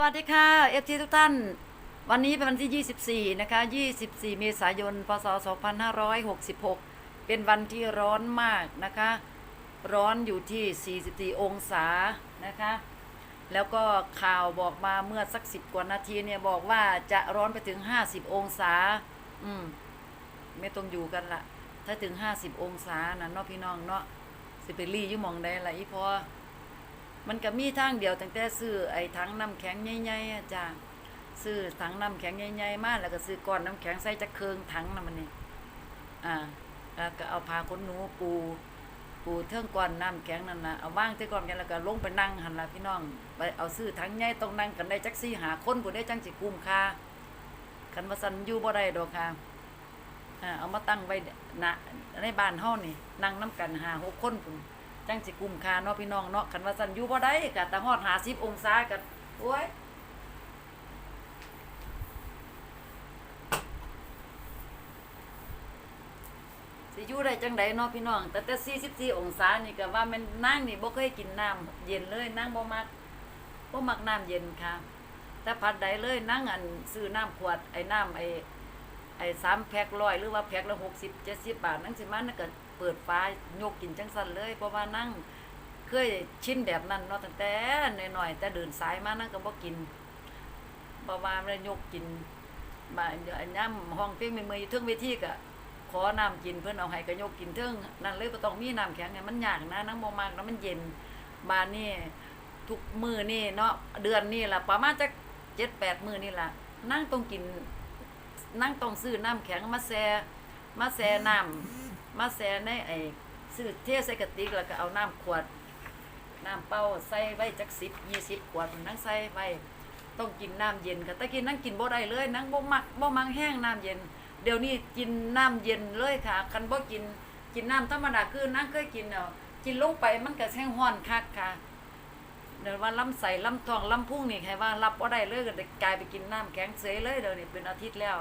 สวัสดีค่ะเอฟทีทุกท่าน วันนี้เป็นวันที่ 24 นะคะ 24 เมษายน พศ 2566 เป็นวันที่ร้อนมากนะคะ ร้อนอยู่ที่ 44 องศานะคะ แล้วก็ข่าวบอกมาเมื่อสักสิบกว่านาทีเนี่ย บอกว่าจะร้อนไปถึง 50 องศา อืม ไม่ต้องอยู่กันละถ้าถึง 50 องศานะเนาะพี่น้องเนาะสิไปรีอยู่มองใดละอีพอ มันก็มีทางเดียวตั้งแต่ซื้อไอ้ถังน้ำแข็งใหญ่ๆอะจ้าซื้อถังน้ำแข็งใหญ่ๆมาแล้วก็ซื้อก้อนน้ำแข็งใส่จักเคืองถังน่ะมันนี่อ่าแล้วก็เอาผ้าขนหนูปูปูเทิงก้อนน้ำแข็งนั่นนะเอาว่างเที่ก้อนกันแล้วก็ลงไปนั่งหันละพี่น้องไปเอาซื้อถังใหญ่ต้องนั่งกันได้จักสี่หาคนผู้ได้จังสิคุ้มค่าคันว่าสันอยู่บ่ได้ดอกค่ะอ่าเอามาตั้งไว้ณในบ้านเฮานี่นั่งน้ำกันหาหกคนพุ่น จังสิกุมคาเนาะพี่น้องเนาะคันว่าสันอยู่บ่ได้กะแต่ฮอด50องศาก็โอ้ยสิอยู่ได้จังไดเนาะพี่น้อง แต่แต่44องศานี่ก็ว่ามันนางนี่บ่เคยกินน้ำเย็นเลยนางบ่มักบ่มักน้ำเย็นค่ะแต่พัดใดเลยนางอันซื้อน้ำขวดไอ้น้ำไอ้ไอ้3แพ็คร้อยหรือว่าแพ็คละ60 70บเจ็ดสิบบาทนั่นสิมานั่นก็ เปิดฟ้ายกกินจังซั่นเลยเพราะว่านั่งเคยชินแบบนั้นเนาะตั้งแต่หน้อยๆแต่เดินสายมานั่นก็บ่กินบ่ว่าไม่ได้ยกกินมาเดี๋ยวอันย่ำห้องเต้งเมื่อยอยู่เทิงเวทีก็ขอน้ำกินเพิ่อนเอาให้ก็ยกกินเทิงนั่นเลยบ่ต้องมีน้ำแข็งเนี่ยมันยากนะนั่งบ่มากแล้วมันเย็นบานนี่ทุกมือนี่เนาะเดือนนี่ล่ะประมาณจัก7-8มื้อนี่ล่ะนั่งต้องกินนั่งต้องซื้อน้ำแข็งมาแช่มาแช่น้ำ มาแช่ในไอ้ซื้อเทใส่กระติกแล้วก็เอาน้ำขวด น้ำเป้าใส่ไว้จักสิบยี่สิบขวดนั่งใส่ไว้ต้องกินน้ำเย็นค่ะต่กินนั่งกินบ่ได้เลยนั่งบ่มักบ่มักแห้งน้ำเย็น เดี๋ยวนี้กินน้ำเย็นเลยค่ะคันบ่กินกินน้ำธรรมดาคือนั่งเคยกินเนาะกินลงไปมันก็แห้งห้อนคักค่ะเดี๋ยวว่าลำไส้ลำทองลำพุ่งนี่ใครว่ารับบ่ได้เลยก็ได้กลายไปกินน้ำแข็งเสยเลยเดี๋ยวนี้เป็นอาทิตย์แล้ว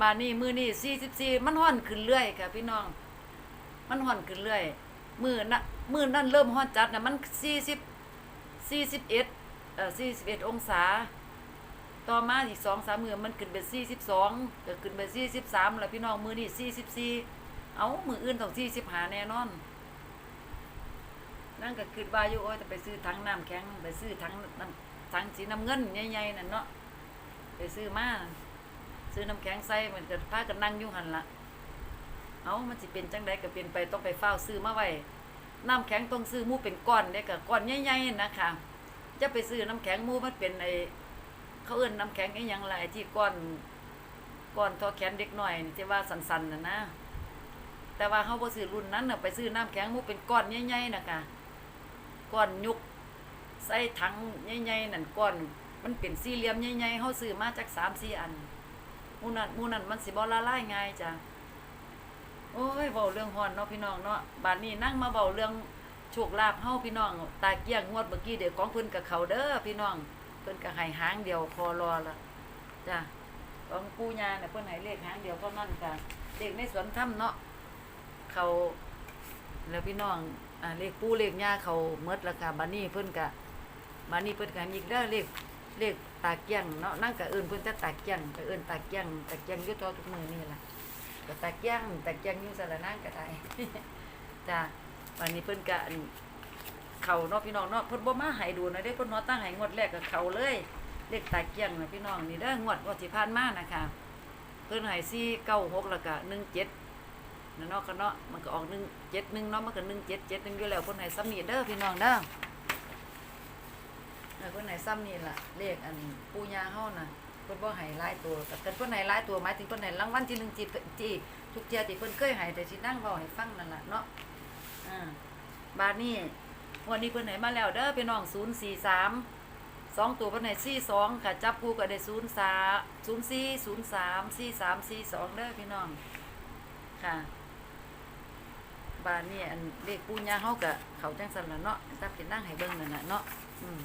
บานนี้มือนี้44มันห้อนขึ้นเรื่อยค่ะพี่น้อง มันห่อนขึ้นเรื่อยมือนะมือนั่นเริ่มห่อนจัดนะมันสี่สิบสี่สิบเอ็ดเอ่อสี่สิบเอ็ดองศา ต่อมาอีกสองสามมือมันขึ้นเป็นสี่สิบสองก็ขึ้นเป็นสี่สิบสามแล้วพี่น้องมือนี่สี่สิบสี่เอามืออื่นต้องสี่สิบหาแน่นอน นั่นก็คือว่ายู่โอ้ยแต่ไปซื้อถังน้ำแข็งไปซื้อถังน้ำถังสีน้ำเงินใหญ่ๆนั่นเนาะไปซื้อมา ซื้อน้ำแข็งใส่มันก็พากันนั่งยู่หันละเอามันสิเป็นจังไดก็เป็นไปต้องไปเฝ้าซื้อมาไว้น้ำแข็งต้องซื้อมูเป็นก้อนเด้ก็ก้อนใหญ่ๆนะคะจะไปซื้อน้ำแข็งมูมันเป็นไอเขาเอิ้นน้ำแข็งไอ้ยังไอ้ที่ก้อนก้อนทอแขนเด็กหน่อยที่ว่าสันๆนะนะแต่ว่าเฮาบ่ซื้อรุ่นนั้นน่ะไปซื้อน้ำแข็งมูเป็นก้อนใหญ่ๆนะคะก้อนยุกใส่ถังใหญ่ๆนั่นก้อน มันเป็นสี่เหลี่ยมใหญ่ๆเฮาซื้อมาจาก3-4อัน มูนั้นมูนั้นมันสิบ่ละลายง่ายจ้ะโอ้ยเว้าเรื่องฮอนเนาะพี่น้องเนาะบัดนี้นั่งมาเว้าเรื่องโชคลาภเฮาพี่น้อง ตาเกี้ยงงวดเมื่อกี้เดี๋ยวของเพิ่นกับเขาเด้อพี่น้องเพิ่นก็ให้หางเดียวคอรอละจ้ะของปู่ย่าเนี่ยเพิ่นให้เลขหางเดียวเท่านั้นก็เลขในสวนถ้ำเนาะเขาแล้วพี่น้องอ่าเลขปู่เลขย่าเขาหมดแล้วค่ะบัดนี้เพิ่นก็บัดนี้เพิ่นก็อีกเด้อเลข เลขตาเกี้ยงเนาะนั่งก็เอิ้นเพิ่นแต่ตาเกี้ยงก็เอิ้นตาเกี้ยงตาเกี้ยงอยู่ทั่วทุกมือนี่แหละก็ตะเกียงตะเกียงอยู่สารนั่งก็ได้จ้าวันนี้เพิ่นกันเขาเนาะพี่น้องเนาะเพิ่นบ่มาให้ดูนะเด้เพิ่นเนาะตั้งให้งวดแรกก็เขาเลยเลขตะเกียงนะพี่น้องนี่เด้องวดงวดที่ผ่านมานะคะเพิ่นให้496แล้วก็17นั่นเนาะก็เนาะมันก็ออก171เจ็ดหนึ่งเนาะมันก็1771อยู่แล้วเพิ่นให้ซ้ำนี่เด้อพี่น้องเด้อ เพิ่นให้ซ้ำนี่ล่ะเลขอันปูย่าเฮาน่ะเพิ่นบ่ให้หลายตัวแต่เกินพิ่นให้หลายตัวหมายถึงเพิ่นให้รางวัลที่1ที่ที่ทุกเที่ยที่เพิ่นเคยให้แต่สินั่งเว้าให้ฟังนั่นล่ะเนาะอ่าบาดนี้วันนี้เพิ่นให้มาแล้วเด้อพี่น้อง043สองตัวเพิ่นให้42ค่ะจับคู่ก็ได้03 04 03 43 42เด้อพี่น้องค่ะบาดนี้อันเลขปูญาเฮาก็เขาจังซั่นล่ะเนาะจับสินั่งให้เบิ่งนั่นน่ะเนาะอืม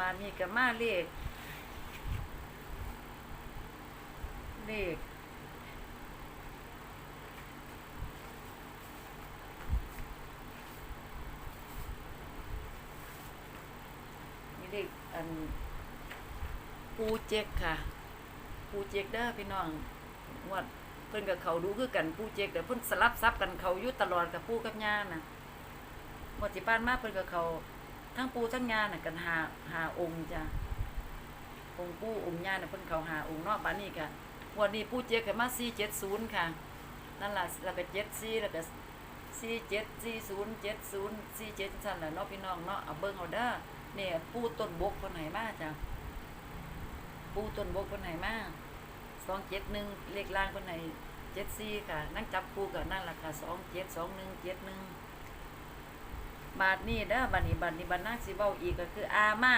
มานี่กับมาเลข เลขนี่เลขอันปูเจ็กค่ะปูเจ็กเด้อพี่น้องงวดเพิ่นกับเขาดูคือกันปูเจ็กเดี๋เพิ่นสลับซับกันเขายุตลอดกับปูกับย่านะหมดสิป้านมาเพิ่นกับเขา ทั้งปูทั้งย่าน่ะกันหาหาองค์จ้ะองค์ปูองค์ย่าน่ะเพิ่นเขาหาองค์เนอกบ้านนี้ค่ะวดนี้ปูเจกกับมา470ค่ะ นั่นแหละแล้วก็74แล้วก็47 40 70 47ซั่นล่ะเนาะพี่น้องเนาะเอาเบิ่งเอาเด้อนี่ยปูต้นบกเพิ่นให้มาจ้ะปูต้นบกเพิ่นให้มาสองเจ็ดหนึ่งเลขล่างเพิ่นให้เจ็ดสี่ค่ะ นั่งจับคู่กับนั่นแหละค่ะสองเจ็ดสองหนึ่งเจ็ดหนึ่ง บาทนี้เด้อบาทนี้บาทนี้บาทนักสิเว้าอีกก็คืออาม่า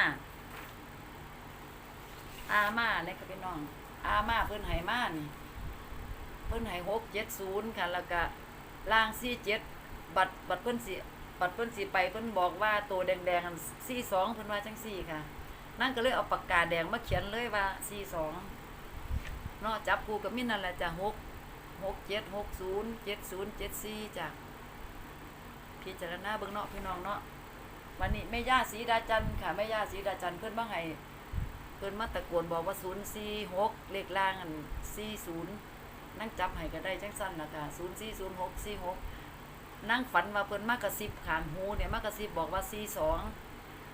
อาม่าเนี่ยก็พี่น้อง อาม่าเพิ่นให้มานี่เพิ่นให้หกเจ็ดศูนย์ค่ะ แล้วก็ล่างสี่เจ็ดบัตรบัตรเพิ่นสิบัตรเพิ่นสิไปเพิ่นบอกว่าตัวแดงๆสี่สองเพิ่นว่าจังสี่ค่ะ นั่นก็เลยเอาปากกาแดงมาเขียนเลยว่าสี่สองเนาะจับกูกับมินนั่นแหละจ้ะหกหกเจ็ดหกศูนย์เจ็ดศูนย์เจ็ดสี่จ้ะ พิจารณาเบิ่งเนาะพี่น้องเนาะวันนี้แม่ย่าสีดาจันค่ะแม่ย่าสีดาจันเพิ่อนบ้างให้เพิ่อนมาตะโกนบอกว่าศูนย์สี่หกเลขล่างอันสี่ศูนย์นั่งจับให้ก็ได้จังสั้นละค่ะศูนย์สี่ศูนย์หกสี่หกนั่งฝันว่าเพิ่อนมากระซิบขางหูเนี่ยมากระซิบบอกว่าสี่สอง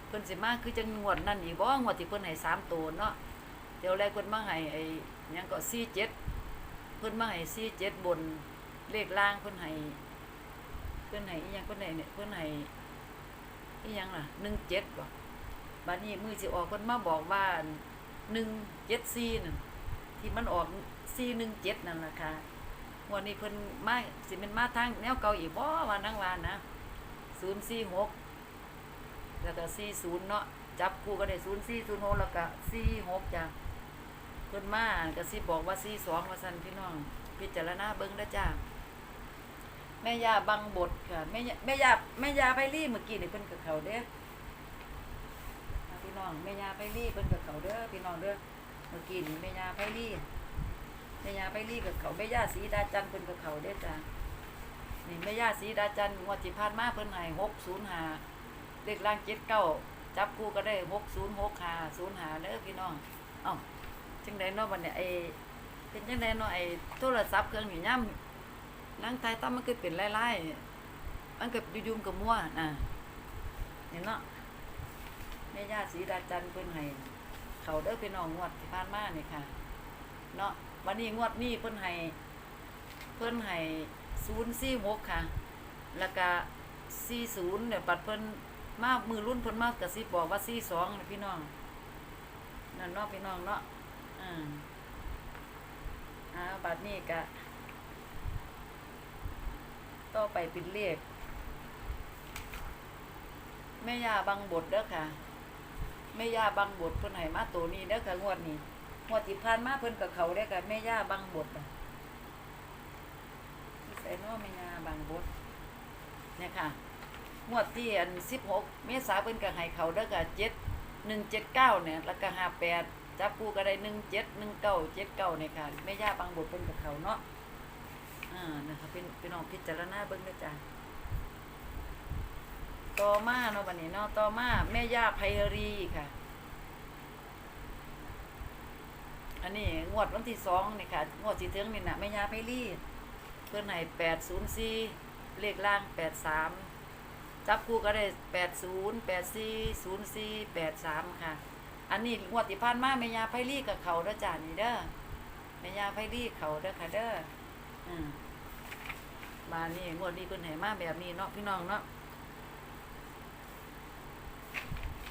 เพิ่อนสิมากคือจังวดนั่นอีกบ่งวดที่เพิ่อนให้สามตัวเนาะเดี๋ยวแรกเพิ่อนมาให้ไอ้ยังก็สี่เจ็ดเพิ่อนมาให้สี่เจ็ดบนเลขล่างเพิ่อนให้ เพิ่นให้อียังเพิ่นให้เนี่ยเพิ่นให้อีหยังล่ะหนึ่งเจ็ดบ่บัดนี้มือสิออกเพิ่นมาบอกว่าหนึ่งเจ็ดสี่นั่นที่มันออกสี่หนึ่งเจ็ดนั่นล่ะค่ะวันนี้เพิ่นมาสิเป็นมาทางแนวเก่าอีกบ่ว่านังวานนะศูนย์สี่หกแล้วก็สี่ศูนย์เนาะจับคู่ก็ได้ศูนย์สี่ศูนย์หกแล้วก็สี่หกจ้ะเพิ่นมาก็สิบอกว่าสี่สองว่าซั่นพี่น้อง พิจารณาเบิ่งเด้จ้า แม่ยาบังบทค่ะแม่ยาแม่ยาแม่ยาไปรีเมื่อกี้นี่เพิ่นกับเขาเด้อพี่น้องแม่ยาไปรีเพิ่นกับเขาเด้อพี่น้องเด้อเมื่อกี้นี่แม่ยาไปรีแม่ยาไปรีกับเขาแม่ยาสีดาจันทร์เพิ่นกับเขาเด้อจ้านี่แม่ยาสีดาจันทร์งวดที่ผ่านมาเพิ่นให้หกศูนย์ห้าเลขล่างเจ็ดเก้าจับคู่ก็ได้หกศูนย์หกหาศูนย์หาเด้อพี่น้องเอ้าจังไดเนาะบัดเนี่ยไอเป็นจังไดเนาะไอโทรศัพท์เครื่องนี่ย่ำ นั่งไทยตั้มมันคือเป็นไล่ๆมันก็ยุ่มกับมั่วน่ะเห็นเนาะแม่ย่าศรีดาจันเพิ่นให้เขาเด้อพี่น้องงวดที่ผ่านมานี่ค่ะ เนาะวันนี้งวดนี้เพิ่นให้เพิ่นให้ศูนย์สี่หกค่ะ แล้วก็สี่ศูนย์เนี่ยปัดเพิ่นมากมือรุ่นเพิ่นมากกระซิบบอกว่าสี่สองนะพี่น้องนั่นเนาะพี่น้องเนาะอ่าอ่าบัดนี้กะ ต่อไปเป็นเลข แม่ยาบังบทเด้อค่ะ แม่ยาบังบทเพิ่นให้มาตัวนี้เด้อค่ะงวดนี้งวดที่ผ่านมาเพิ่นกับเขาเด้อค่ะแม่ยาบังบทน่ะใส่เนาะแม่ยาบังบทเนี่ยค่ะงวดที่อันสิบหกเมษาเพิ่นก็ให้เขาเด้อค่ะเจ็ดหนึ่งเจ็ดเก้าเนี่ยแล้วก็ห้าแปดจับคู่ก็ได้หนึ่งเจ็ดหนึ่งเก้าเจ็ดเก้าเนี่ยค่ะแม่ย่าบางบทเพิ่นกับเขาเนาะ อ่านะคะเป็นเป็นน้องพิจารณาเบิ่งเด้อจ้ะต่อมาเนาะบัดนี้เนาะต่อมาแม่ย่าไพรีค่ะ อันนี้งวดวันที่สองนี่ค่ะงวดสีเทืองนี่นะแม่ย่าไพรีเพื่อนให้แปดศูนย์สี่เลขล่างแปดสามจับคู่ก็ได้แปดศูนย์แปดสี่ศูนย์สี่แปดสามค่ะ อันนี้งวดที่ผ่านมาแม่ยาไพรีกับเขาเด้อจ้านี่เด้อแม่ยาไพรีเขาเด้อค่ะเด้อ บานนี้งวดนี้เพิ่นให้มาแบบนี้เนาะพี่น้องเนาะ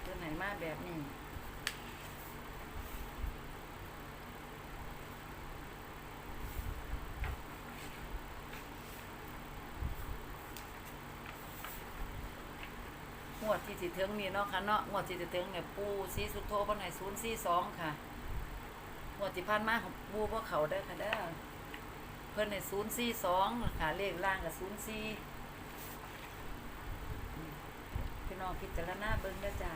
เพิ่นให้มาแบบนี้งวดที่สิถึงนี่เนาะค่ะเนาะงวดที่สิถึงเนี่ยปูสีสุดโทเพิ่นให้ศูนย์ซีสองค่ะงวดที่ผ่านมาของปูพวกเขาได้อค่ะเด้อ เพิ่นให้ศูนย์สี่สองค่ะเลขล่างกับศูนย์สี่พี่น้องพิจารณาเบิ่งเด้จ้า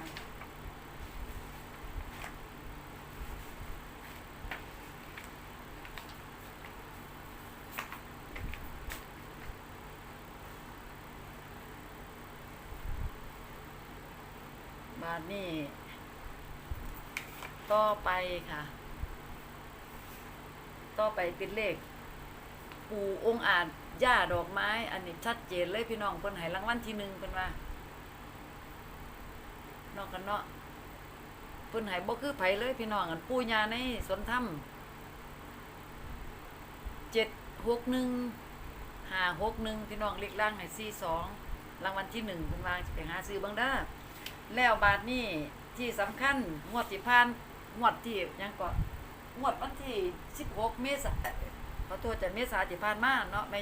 บาทนี่ต่อไปค่ะ ต่อไปเป็นเลข ปูองค์อาจย่าดอกไม้ อันนี้ชัดเจนเลยพี่น้องเพิ่นให้รางวัลที่หนึ่งเพิ่นว่านอกกันเนาะเพิ่นให้บ่คือไผเลยพี่น้องอันปู่ย่าในสวนถ้ำเจ็ดหกหนึ่งห้าหกหนึ่งพี่น้องเลขล่างให้สี่สองรางวัลที่หนึ่งเพิ่นวางไปหาซื้อเบิ่งเด้อแล้วบาทนี้ที่สำคัญงวดที่ผ่านงวดที่ยังก็งวดวันที่สิบหกเมษา ขอโทษจะเมษาที่ผ่านมาเนาะไม่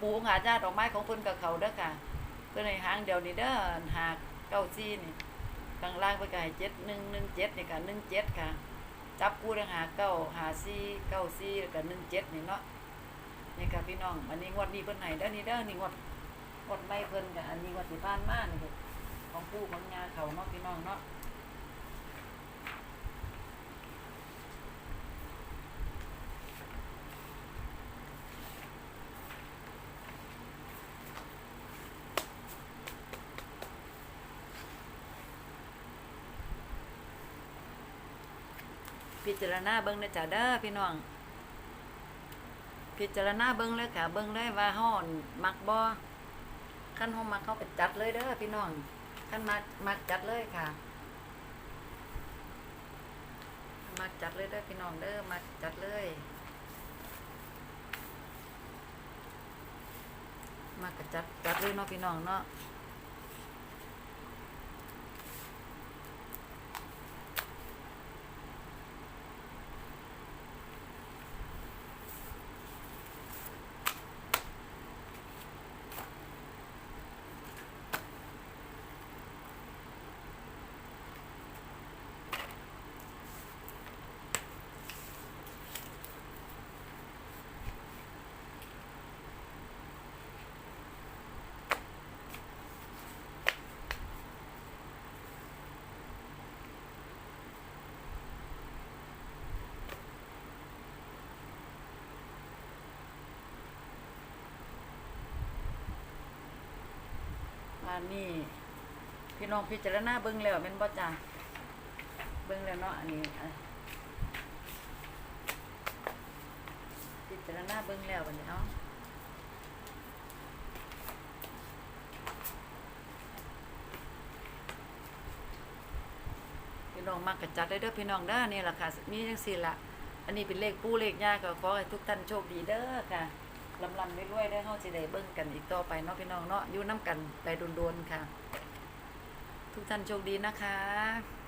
ปูงอาจาดอกไม้ของเพิ่นกับเขาเด้อค่ะเพิ่นให้หางเดียวนี่เด้อหากเก้าซี่นี่ข้างล่างเพิ่นก็ให้เจ็ดหนึ่งหนึ่งเจ็ดนี่ค่ะหนึ่งเจ็ดค่ะ จับคู่ได้หาเก้าหาซี่เก้าซี่แล้วก็หนึ่งเจ็ดนี่เนาะนี่ค่ะพี่น้องอันนี้งวดนี้เพิ่นให้เด้อนี่เด้อนี่งวดงวดไม่เพิ่นกับอันนี้งวดที่ผ่านมานี่ของปู่ของยาเขาเนาะพี่น้องเนาะ พิจารณาเบิ่งนะจ๊ะเด้อพี่น้อง พิจารณาเบิ่งเลยค่ะ เบิ่งเลยว่าฮ้อนมักบ่คันฮ้องมักเขาก็จัดเลยเด้อพี่น้องคันมักมักจัดเลยค่ะมักจัดเลยเด้อพี่น้องเด้อมักจัดเลยมักจัดจัดเลยเนาะพี่น้องเนาะ อันนี้พี่น้องพิจารณาเบิ่งแล้วแม่นบ่จ้าเบิ่งแล้วเนาะอันนี้อะพิจารณาเบิ่งแล้วบัดนี้เนาะพี่น้องมักกระจัดได้เด้อพี่น้องเด้อนี่แหละค่ะมีจังซี่ละอันนี้เป็นเลขปู่เลขย่าก็ขอให้ทุกท่านโชคดีเด้อค่ะ ลำลำรวยๆได้เข้าใจได้เบิ้งกันอีกต่อไปเนาะพี่น้องเนาะอยู่นํกันไปโดนๆค่ะ ทุกท่านโชคดีนะคะ